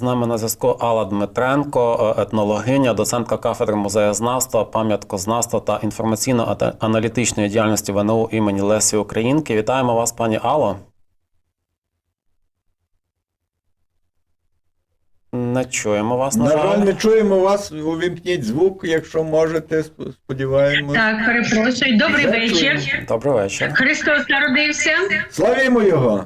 З нами на зв'язку Алла Дмитренко, е, етнологиня, доцентка кафедри музеєзнавства, пам'яткознавства та інформаційно-аналітичної діяльності ВНУ імені Лесі Українки. Вітаємо вас, пані Алло. Не чуємо вас, на На жаль, жаль. не чуємо вас. Увімкніть звук, якщо можете. Сподіваємось. Так, перепрошую. Добрий вечір. Добрий вечір. Христос народився. Славімо його!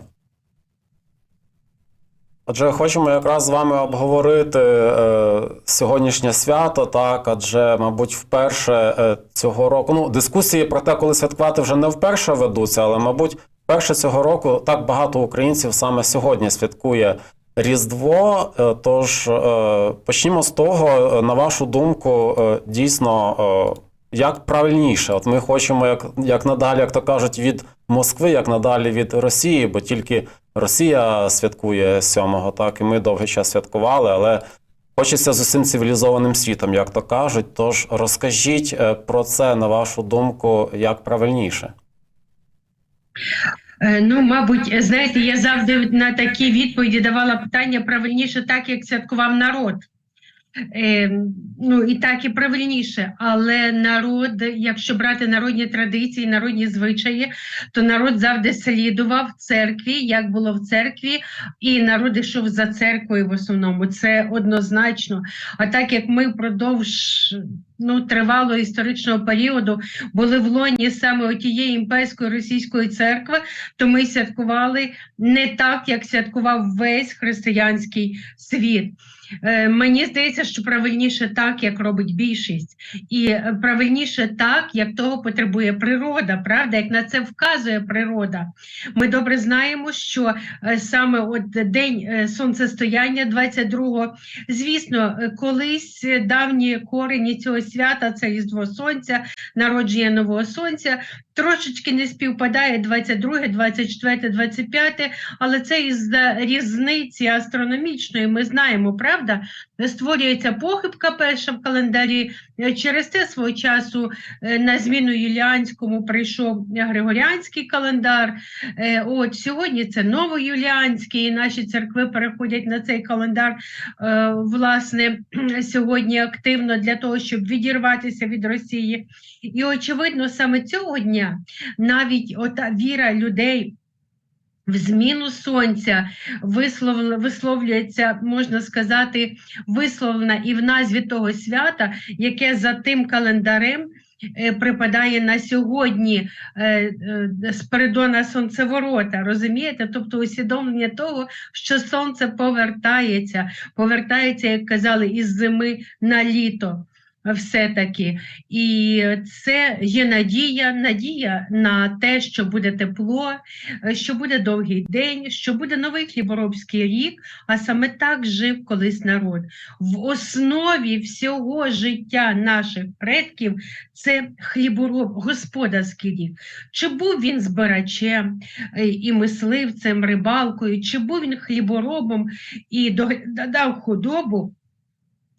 Отже, хочемо якраз з вами обговорити е, сьогоднішнє свято, так, адже, мабуть, вперше е, цього року. Ну, дискусії про те, коли святкувати вже не вперше ведуться, але, мабуть, вперше цього року так багато українців саме сьогодні святкує Різдво. Е, тож е, почнімо з того, е, на вашу думку, е, дійсно. Е, як правильніше, от ми хочемо, як, як надалі, як то кажуть, від Москви, як надалі від Росії, бо тільки Росія святкує 7-го, так, і ми довгий час святкували, але хочеться з усім цивілізованим світом, як то кажуть. Тож розкажіть е, про це, на вашу думку, як правильніше. Е, Ну, мабуть, знаєте, я завжди на такі відповіді давала питання правильніше, так як святкував народ. Е, ну і так і правильніше, але народ, якщо брати народні традиції, народні звичаї, то народ завжди слідував церкві, як було в церкві, і народ йшов за церквою в основному. Це однозначно. А так як ми впродовж ну, тривалого історичного періоду були в лоні саме тієї імперської російської церкви, то ми святкували не так, як святкував весь християнський світ. Е, Мені здається, що правильніше так, як робить більшість, і е, правильніше так, як того потребує природа, правда, як на це вказує природа. Ми добре знаємо, що е, саме от день сонцестояння 22-го, звісно, колись давні корені цього свята, це Різдво Сонця, народження нового сонця, трошечки не співпадає 22, 24, 25, але це із-за різниці астрономічної, ми знаємо, правда? Створюється похибка перша в календарі. Е, Через те свого часу е, на зміну юліанському прийшов Григоріанський календар. Е, От сьогодні це новоюліанський, і наші церкви переходять на цей календар е, власне сьогодні активно для того, щоб відірватися від Росії. І очевидно, саме цього дня навіть ота віра людей. В зміну сонця висловлена, висловлюється, можна сказати, висловлена і в назві того свята, яке за тим календарем е, припадає на сьогодні е, е, Спиридона Сонцеворота. Розумієте? Тобто усвідомлення того, що сонце повертається, повертається, як казали, із зими на літо. Все-таки, і це є надія, надія на те, що буде тепло, що буде довгий день, що буде новий хліборобський рік, а саме так жив колись народ. В основі всього життя наших предків це хлібороб, господарський рік. Чи був він збирачем е, і мисливцем, рибалкою, чи був він хліборобом і доглядав худобу?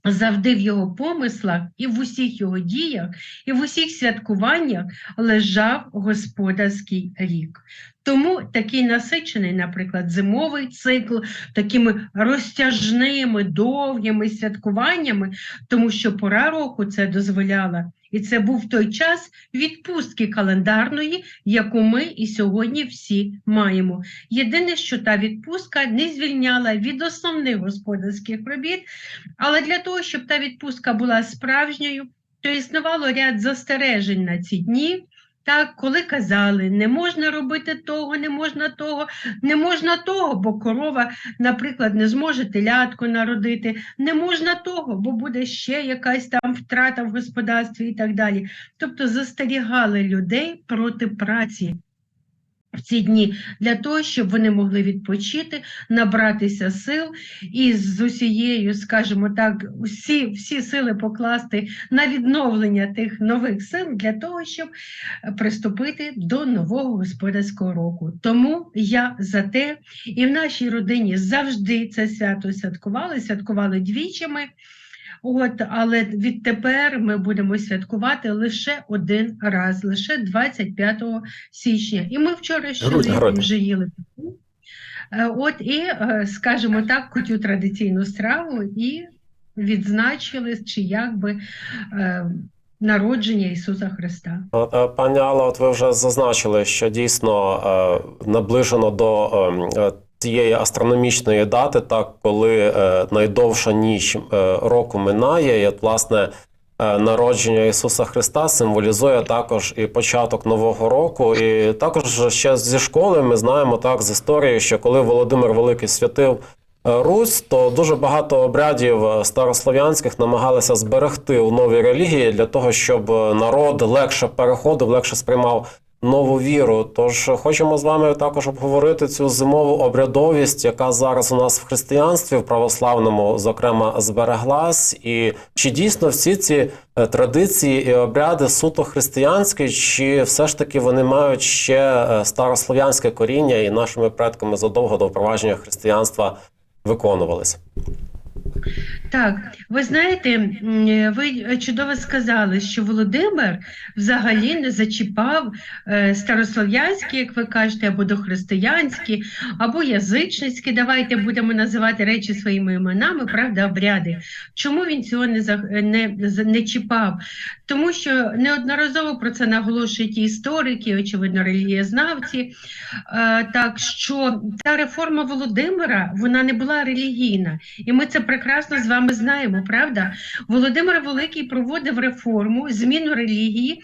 Завжди в його помислах і в усіх його діях, і в усіх святкуваннях лежав господарський рік. Тому такий насичений, наприклад, зимовий цикл, такими розтяжними, довгими святкуваннями, тому що пора року це дозволяла. І це був той час відпустки календарної, яку ми і сьогодні всі маємо. Єдине, що та відпустка не звільняла від основних господарських робіт, але для того, щоб та відпустка була справжньою, то існувало ряд застережень на ці дні. Так, коли казали, не можна робити того, не можна того, не можна того, бо корова, наприклад, не зможе телятку народити, не можна того, бо буде ще якась там втрата в господарстві і так далі. Тобто застерігали людей проти праці в ці дні для того, щоб вони могли відпочити, набратися сил і з усією, скажімо так, усі, всі сили покласти на відновлення тих нових сил для того, щоб приступити до нового господарського року. Тому я за те, і в нашій родині завжди це свято святкували, святкували двічами. От, але відтепер ми будемо святкувати лише один раз, лише 25 січня. І ми вчора ще вже їли. Е, От і, е, скажімо так, кутю традиційну страву і відзначили, чи якби е, народження Ісуса Христа. Пані Алла, от ви вже зазначили, що дійсно наближено до е, астрономічної дати, так коли е, найдовша ніч е, року минає, і от, власне. е, Народження Ісуса Христа символізує також і початок нового року. І також ще зі школи ми знаємо так з історії, що коли Володимир Великий святив Русь, то дуже багато обрядів старослов'янських намагалися зберегти у новій релігії для того, щоб народ легше переходив, легше сприймав нову віру. Тож хочемо з вами також обговорити цю зимову обрядовість, яка зараз у нас в християнстві, в православному, зокрема, збереглась, і чи дійсно всі ці е, традиції і обряди суто християнські, чи все ж таки вони мають ще е, старослов'янське коріння, і нашими предками задовго до впровадження християнства виконувалися? Так, ви знаєте, ви чудово сказали, що Володимир взагалі не зачіпав е, старослов'янські, як ви кажете, або дохристиянські, або язичницькі. Давайте будемо називати речі своїми іменами, правда, обряди. Чому він цього не не, не чіпав? Тому що неодноразово про це наголошують і історики, очевидно, релігієзнавці. Е, Так що та реформа Володимира вона не була релігійна, і ми це прекрасно з вами знаємо, правда? Володимир Великий проводив реформу, зміну релігії.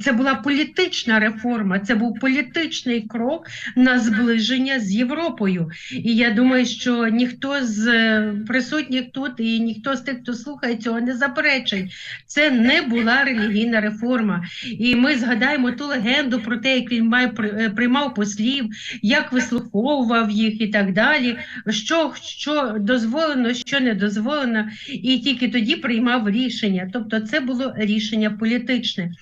Це була політична реформа, це був політичний крок на зближення з Європою. І я думаю, що ніхто з е, присутніх тут і ніхто з тих, хто слухає цього, не заперечить. Це не була релігійна реформа. І ми згадаємо ту легенду про те, як він має е, приймав послів, як вислуховував їх і так далі, що, що дозволено, що не дозволено, і тільки тоді приймав рішення. Тобто, це було рішення політичне.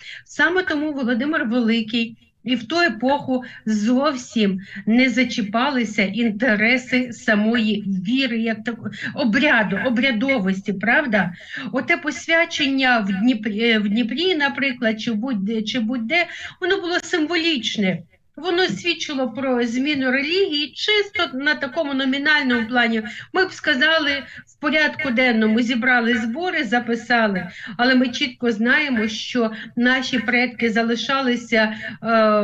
Саме тому Володимир Великий. І в ту епоху зовсім не зачіпалися інтереси самої віри, як так обряду, обрядовості, правда? Оте посвячення в Дніпрі, е, в Дніпрі, наприклад, чи будь-де, чи будь-де, воно було символічне. Воно свідчило про зміну релігії чисто на такому номінальному плані. Ми б сказали в порядку денному зібрали збори, записали, але ми чітко знаємо, що наші предки залишалися е,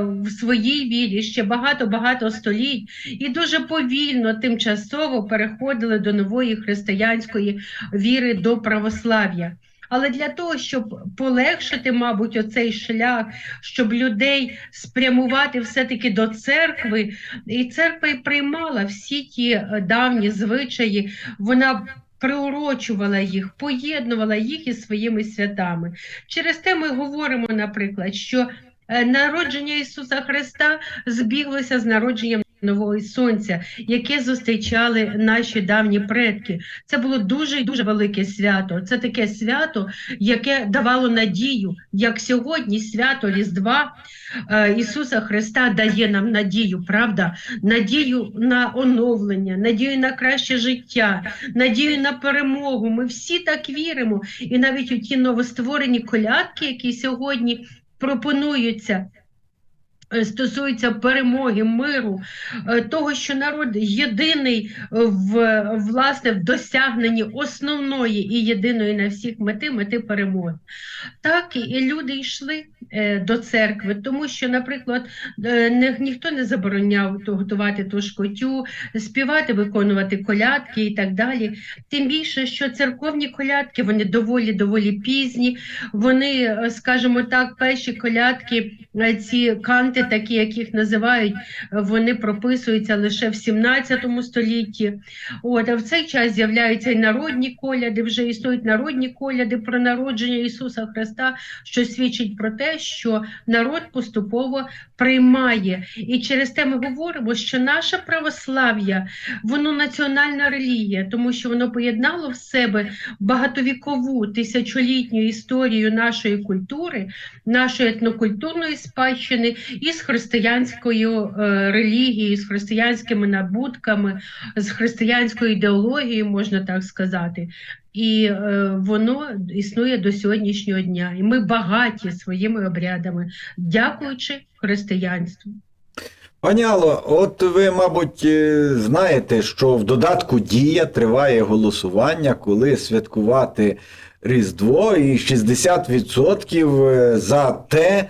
в своїй вірі ще багато-багато століть і дуже повільно, тимчасово переходили до нової християнської віри до православ'я. Але для того, щоб полегшити, мабуть, оцей шлях, щоб людей спрямувати все-таки до церкви, і церква і приймала всі ті е, давні звичаї, вона приурочувала їх, поєднувала їх із своїми святами. Через те ми говоримо, наприклад, що е, народження Ісуса Христа збіглося з народженням. Нового сонця, яке зустрічали наші давні предки, це було дуже дуже велике свято. Це таке свято, яке давало надію, як сьогодні свято Різдва е, Ісуса Христа дає нам надію, правда? Надію на оновлення, надію на краще життя, надію на перемогу. Ми всі так віримо. І навіть у ті новостворені колядки, які сьогодні пропонуються. Е, Стосуються перемоги, миру, е, того, що народ єдиний в власне в досягненні основної і єдиної на всіх мети мети перемоги. Так і люди йшли е, до церкви, тому що, наприклад, ніхто не забороняв готувати ту шкотю, співати, виконувати колядки і так далі. Тим більше, що церковні колядки вони доволі доволі пізні. Вони, скажімо так, перші колядки, ці канти, такі, як їх називають, вони прописуються лише в 17 столітті. От, а в цей час з'являються і народні коляди, вже існують народні коляди про народження Ісуса Христа, що свідчить про те, що народ поступово приймає. І через те ми говоримо, що наше православ'я, воно національна релігія, тому що воно поєднало в себе багатовікову тисячолітню історію нашої культури, нашої етнокультурної спадщини із християнською е, релігією, з християнськими набутками, з християнською ідеологією, можна так сказати. І е, воно існує до сьогоднішнього дня. І ми багаті своїми обрядами, дякуючи християнству. Пані Алло, от ви, мабуть, е, знаєте, що в додатку Дія триває голосування, коли святкувати Різдво, і 60% е, за те,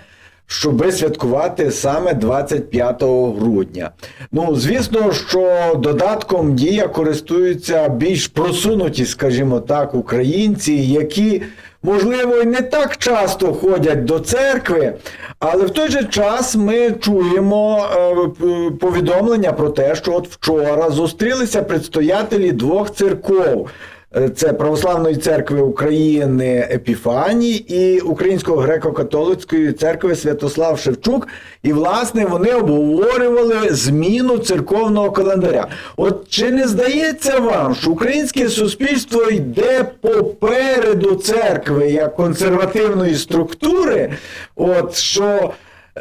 щоби святкувати саме 25 грудня. Ну, звісно, що додатком Дія користуються більш просунуті, скажімо так, українці, які, можливо, і не так часто ходять до церкви, але в той же час ми чуємо е, повідомлення про те, що от вчора зустрілися предстоятелі двох церков. Е, Це Православної церкви України Епіфаній і Українського греко-католицької церкви Святослав Шевчук. І, власне, вони обговорювали зміну церковного календаря. От чи не здається вам, що українське суспільство йде попереду церкви як консервативної структури? От що.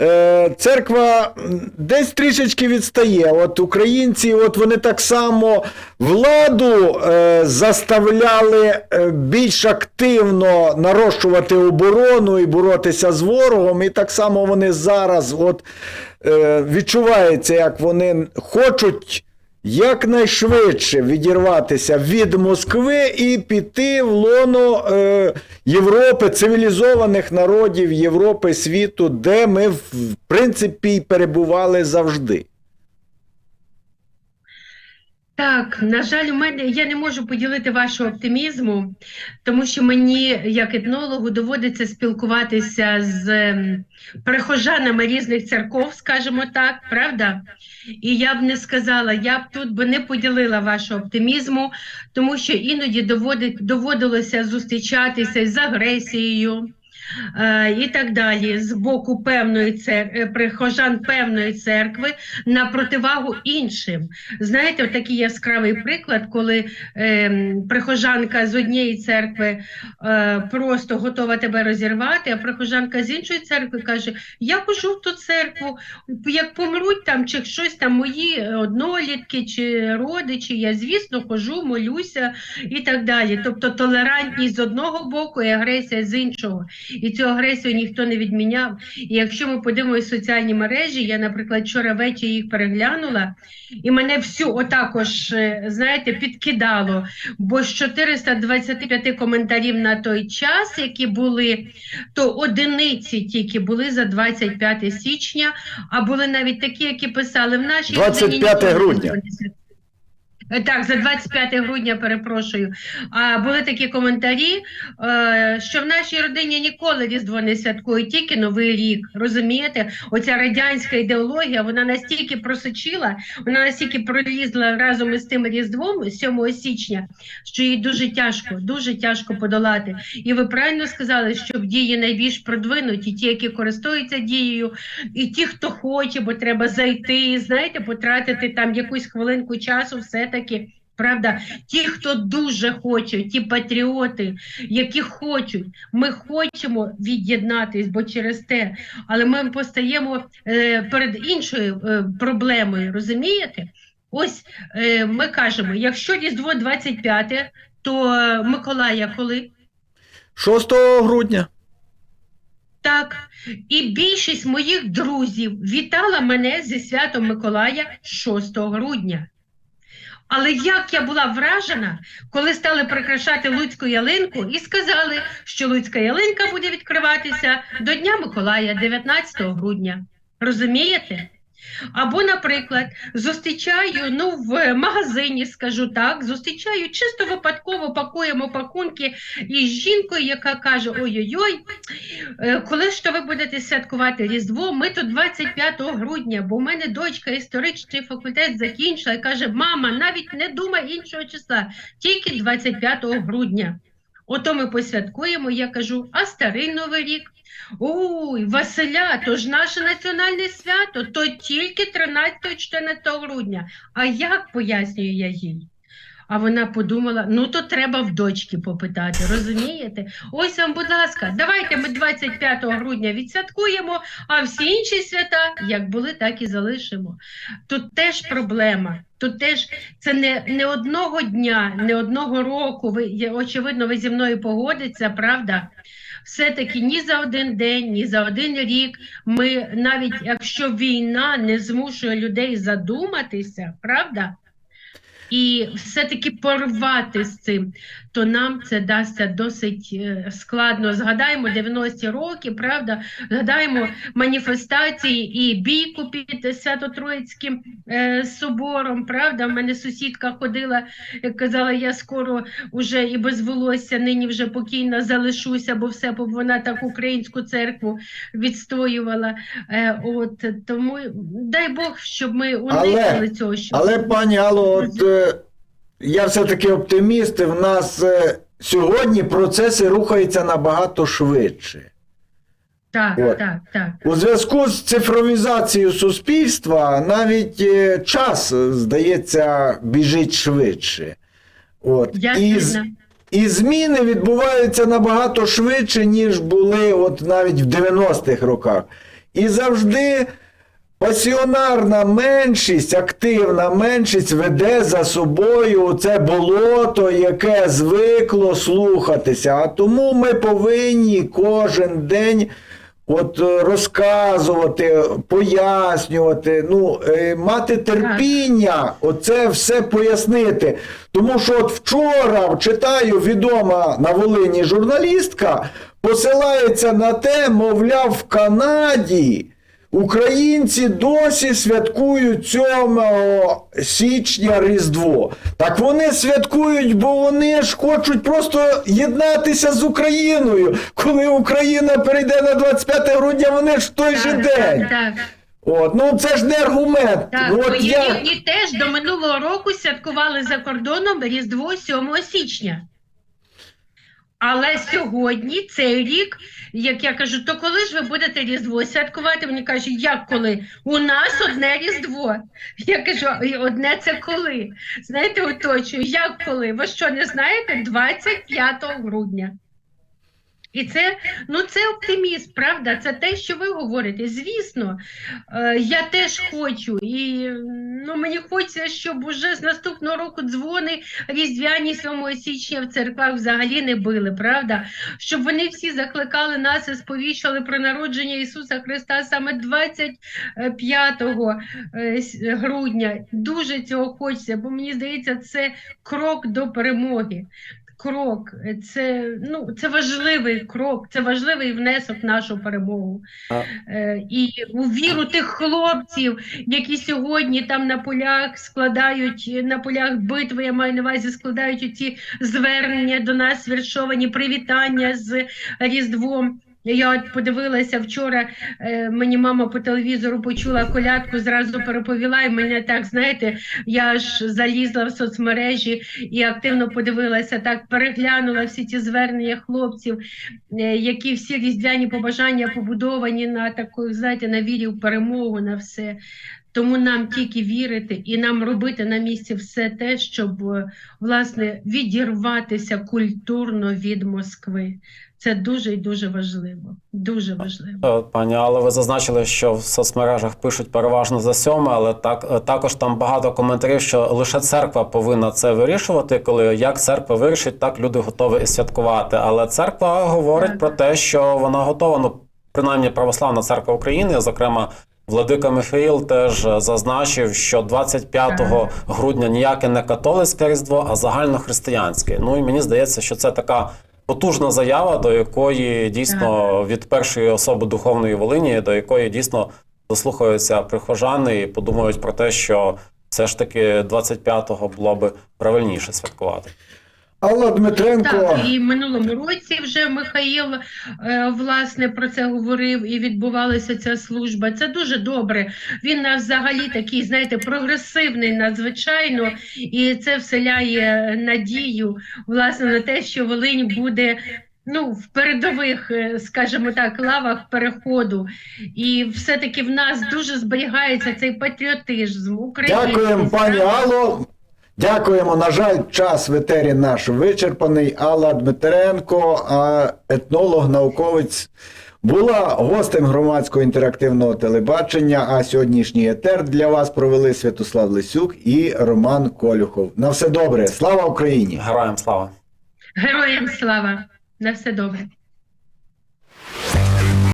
Е, Церква десь трішечки відстає. От українці, от вони так само владу е, заставляли е, більш активно нарощувати оборону і боротися з ворогом. І так само вони зараз от, відчувається, як вони хочуть якнайшвидше відірватися від Москви і піти в лоно е, Європи, цивілізованих народів Європи, світу, де ми, в принципі, перебували завжди. Так, на жаль, у мене я не можу поділити вашого оптимізму, тому що мені, як етнологу, доводиться спілкуватися з ем, прихожанами різних церков, скажімо так, правда? І я б не сказала, я б тут би не поділила вашого оптимізму, тому що іноді доводить, доводилося зустрічатися з агресією. Е, І так далі, з боку певної церкви, прихожан певної церкви на противагу іншим. Знаєте, такий яскравий приклад, коли е, прихожанка з однієї церкви е, просто готова тебе розірвати, а прихожанка з іншої церкви каже: Я хожу в ту церкву, як помруть там чи щось там мої однолітки чи родичі, я звісно хожу, молюся і так далі. Тобто толерантність з одного боку і агресія з іншого. І цю агресію ніхто не відміняв. І якщо ми подивимося соціальні мережі, я, наприклад, вчора ввечері їх переглянула, і мене всю отакож, е, знаєте, підкидало. Бо з 425 коментарів на той час, які були, то одиниці тільки були за 25 січня, а були навіть такі, які писали в нашій 25 родині грудня. Не святкують». Е, Так, за 25 грудня, перепрошую. А були такі коментарі, е, що в нашій родині ніколи Різдво не святкують, тільки Новий рік. Розумієте? Оця радянська ідеологія, вона настільки просочила, вона настільки пролізла разом із тим Різдвом 7 січня, що їй дуже тяжко, дуже тяжко подолати. І ви правильно сказали, що в дії найбільш продвинуті, ті, які користуються дією, і ті, хто хоче, бо треба зайти, знаєте, потратити там якусь хвилинку часу, все-таки. Правда, ті, хто дуже хоче, ті патріоти, які хочуть, ми хочемо від'єднатись, бо через те, але ми постаємо е, перед іншою е, проблемою, розумієте? Ось е, ми кажемо, якщо Різдво 25, то е, Миколая коли? 6 грудня. Так, і більшість моїх друзів вітала мене зі святом Миколая 6 грудня. Але як я була вражена, коли стали прикрашати Луцьку ялинку і сказали, що Луцька ялинка буде відкриватися до Дня Миколая 19 грудня. Розумієте? Або, наприклад, зустрічаю ну, в магазині, скажу так, зустрічаю чисто випадково пакуємо пакунки із жінкою, яка каже: Ой-ой-ой, е, коли ж то ви будете святкувати Різдво? Ми тут 25 грудня, бо в мене дочка історичний факультет закінчила і каже: Мама, навіть не думай іншого числа, тільки 25 грудня. Ото ми посвяткуємо, я кажу, а старий новий рік. Ой, Василя, то ж наше національне свято, то тільки 13-14 грудня. А як пояснюю я їй? А вона подумала: ну то треба в дочки попитати, розумієте? Ось вам, будь ласка, давайте ми 25 грудня відсвяткуємо, а всі інші свята, як були, так і залишимо. Тут теж проблема. Тут теж це не, не одного дня, не одного року. Ви очевидно, ви зі мною погодиться, правда? Все-таки ні за один день, ні за один рік ми, навіть якщо війна не змушує людей задуматися, правда? І все-таки порвати з цим, то нам це дасться досить е, складно. Згадаємо 90-ті роки, правда? Згадаємо маніфестації і бійку під Свято-Троїцьким е, собором. Правда, в мене сусідка ходила, казала, я скоро уже і без волосся, нині вже покійно залишуся, бо все бо вона так українську церкву відстоювала. Е, от тому дай Бог, щоб ми уникли цього. Щоб... Але, пані Алло, от е, я все-таки оптиміст, в нас е, сьогодні процеси рухаються набагато швидше. Так, От. так, так. У зв'язку з цифровізацією суспільства навіть е, час, е, здається, біжить швидше. От. Я І, і зміни відбуваються набагато швидше, ніж були от навіть в 90-х роках. І завжди пасіонарна меншість, активна меншість веде за собою це болото, яке звикло слухатися. А тому ми повинні кожен день. От розказувати, пояснювати, ну, е, мати терпіння, оце все пояснити. Тому що от вчора читаю відома на Волині журналістка, посилається на те, мовляв, в Канаді українці досі святкують 7 січня Різдво. Так вони святкують, бо вони ж хочуть просто єднатися з Україною. Коли Україна перейде на 25 грудня, вони ж в той же день. так, так. От, ну це ж не аргумент. Так, ну, от мої я... рідні теж до минулого року святкували за кордоном Різдво 7 січня. Але сьогодні, цей рік, як я кажу, то коли ж ви будете Різдво святкувати? Вони кажуть, як коли? У нас одне Різдво. Я кажу, «І одне це коли? Знаєте, оточую, як коли? Ви що не знаєте? 25 грудня. І це, ну, це оптимізм, правда? Це те, що ви говорите. Звісно, е, я теж хочу. І ну, мені хочеться, щоб уже з наступного року дзвони різдвяні 7 січня в церквах взагалі не били, правда? Щоб вони всі закликали нас і сповіщали про народження Ісуса Христа саме 25 е, грудня. Дуже цього хочеться, бо мені здається, це крок до перемоги крок, це, ну, це важливий крок, це важливий внесок в нашу перемогу. А- Е, і у віру тих хлопців, які сьогодні там на полях складають, на полях битви, я маю на увазі, складають ці звернення до нас, віршовані привітання з Різдвом. Я от подивилася вчора, е, мені мама по телевізору почула колядку, зразу переповіла, і мене так, знаєте, я ж залізла в соцмережі і активно подивилася, так переглянула всі ті звернення хлопців, е, які всі різдвяні побажання побудовані на таку, знаєте, на вірі в перемогу, на все. Тому нам тільки вірити і нам робити на місці все те, щоб е, власне відірватися культурно від Москви. Це дуже і дуже важливо. Дуже важливо. Е, Пані Алло, ви зазначили, що в соцмережах пишуть переважно за сьоме, але так е, також там багато коментарів, що лише церква повинна це вирішувати. Коли як церква вирішить, так люди готові і святкувати. Але церква говорить Так. про те, що вона готова. Ну принаймні православна церква України, зокрема. Владика Михаїл теж зазначив, що 25 Так. грудня ніяке не католицьке різдво, а загальнохристиянське. Ну і мені здається, що це така потужна заява, до якої дійсно від першої особи духовної Волині, до якої дійсно дослухаються прихожани і подумають про те, що все ж таки 25-го було би правильніше святкувати. Алла Дмитренко. Так, і в минулому році вже Михаїл е, власне про це говорив і відбувалася ця служба. Це дуже добре. Він взагалі такий, знаєте, прогресивний надзвичайно, і це вселяє надію власне на те, що Волинь буде. Ну, в передових, е, скажімо так, лавах переходу, і все-таки в нас дуже зберігається цей патріотизм. український, Дякуємо, пані? Алло. Дякуємо. На жаль, час в етері наш вичерпаний. Алла Дмитренко, етнолог, науковець, була гостем громадського інтерактивного телебачення. А сьогоднішній етер для вас провели Святослав Лисюк і Роман Колюхов. На все добре. Слава Україні! Героям слава! Героям слава! На все добре.